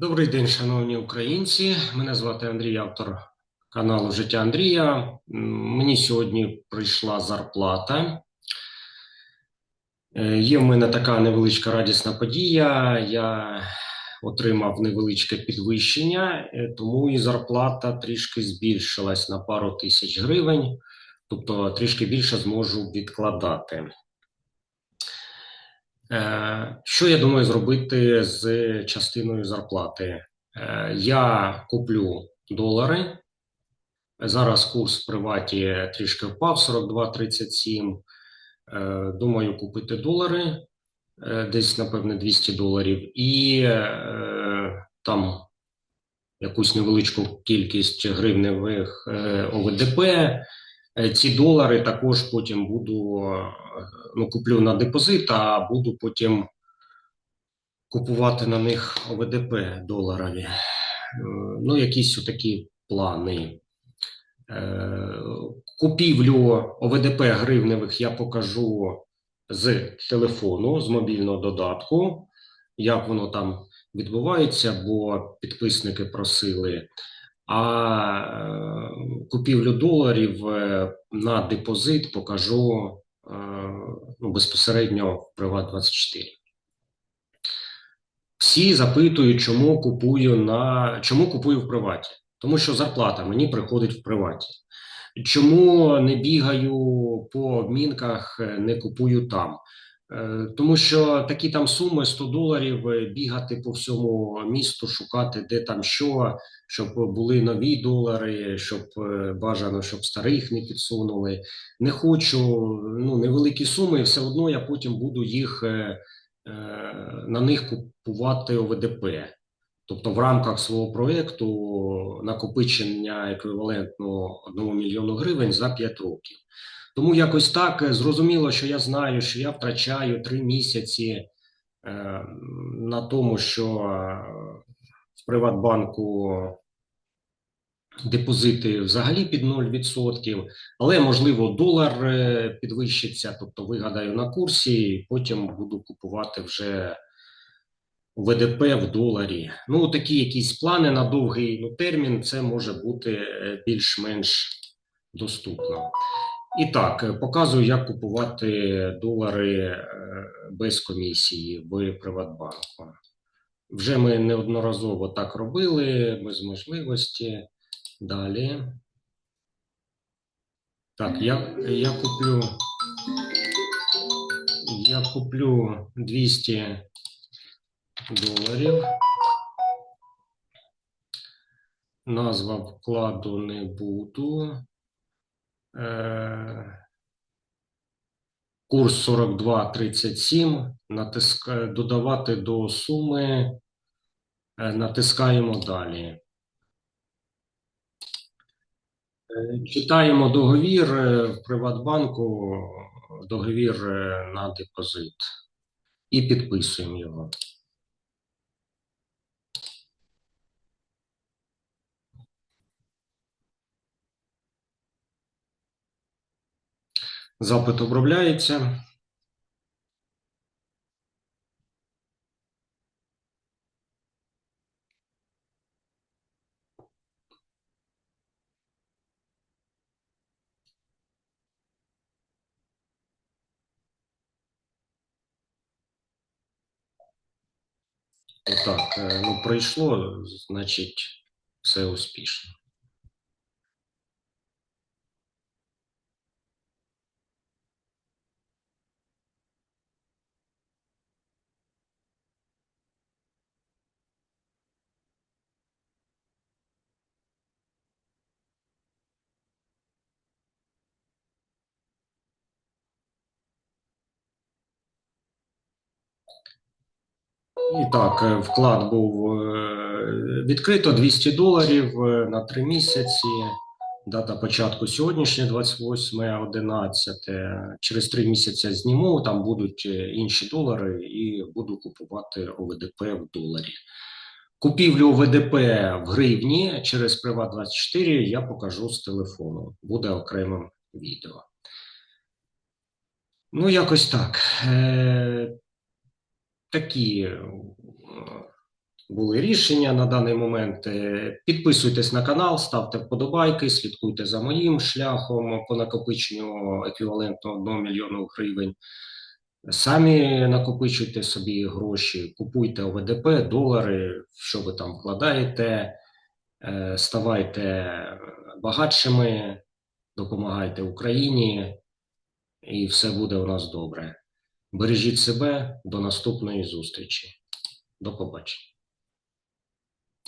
Добрий день, шановні українці. Мене звати Андрій, автор каналу Життя Андрія. Мені сьогодні прийшла зарплата. Е, Є в мене така невеличка радісна подія. Я отримав невеличке підвищення, е, тому і зарплата трішки збільшилась на пару тисяч гривень, тобто трішки більше зможу відкладати. Е, Що я думаю зробити з частиною зарплати? Е, Я куплю долари. Зараз курс в приваті трішки впав 42,37. Е, Думаю, купити долари десь, напевне, 200 доларів, і там якусь невеличку кількість гривневих ОВДП. Е, Ці долари також потім буду е, ну, куплю на депозит, а буду потім купувати на них ОВДП доларові. Е, Ну, якісь такі плани. Купівлю ОВДП гривневих я покажу з телефону, з мобільного додатку, як воно там відбувається, бо підписники просили. А е, купівлю доларів е, на депозит покажу е, ну, безпосередньо в Приват24. Всі запитують, чому купую на чому купую в приваті, тому що зарплата мені приходить в приваті. Чому не бігаю по обмінках, не купую там? Е, Тому що такі там суми 100 доларів е, бігати по всьому місту, шукати де там що, щоб були нові долари, щоб е, бажано, щоб старих не підсунули. Не хочу ну невеликі суми, все одно я потім буду їх на них купувати ОВДП. Тобто в рамках свого проєкту накопичення еквівалентно 1 мільйону гривень за 5 років. Тому якось так е, зрозуміло, що я знаю, що я втрачаю 3 місяці е, на тому, що е, в Приватбанку депозити взагалі під 0%, але можливо долар е, підвищиться, тобто вигадаю на курсі, і потім буду купувати вже ВДП в доларі. Ну, такі якісь плани на довгий ну, термін, це може бути е, більш-менш доступно. І так, е, показую, як купувати долари е, без комісії в Приватбанку. Вже ми неодноразово так робили, без можливості. Далі. Так, я, я куплю. Я куплю 200 доларів. Назва вкладу не буду. Е, Курс 42,37. Натиска, додавати до суми. Е, Натискаємо далі. Е, Читаємо договір в Приватбанку, договір на депозит і підписуємо його. Запит обробляється. Так, е, ну пройшло, значить, все успішно. І так, е, вклад був е, відкрито 200 доларів е, на 3 місяці. Дата початку сьогоднішня, 28.11. Через 3 місяці зніму, там будуть інші долари, і буду купувати ОВДП в доларі. Купівлю ОВДП в гривні через Приват24 я покажу з телефону. Буде окремим відео. Ну, якось так. Такі е, були рішення на даний момент. Е, Підписуйтесь на канал, ставте вподобайки, слідкуйте за моїм шляхом по накопиченню еквівалентно 1 мільйону гривень. Самі накопичуйте собі гроші, купуйте ОВДП, долари, що ви там вкладаєте, е, ставайте багатшими, допомагайте Україні, і все буде у нас добре. Бережіть себе, до наступної зустрічі. До побачення.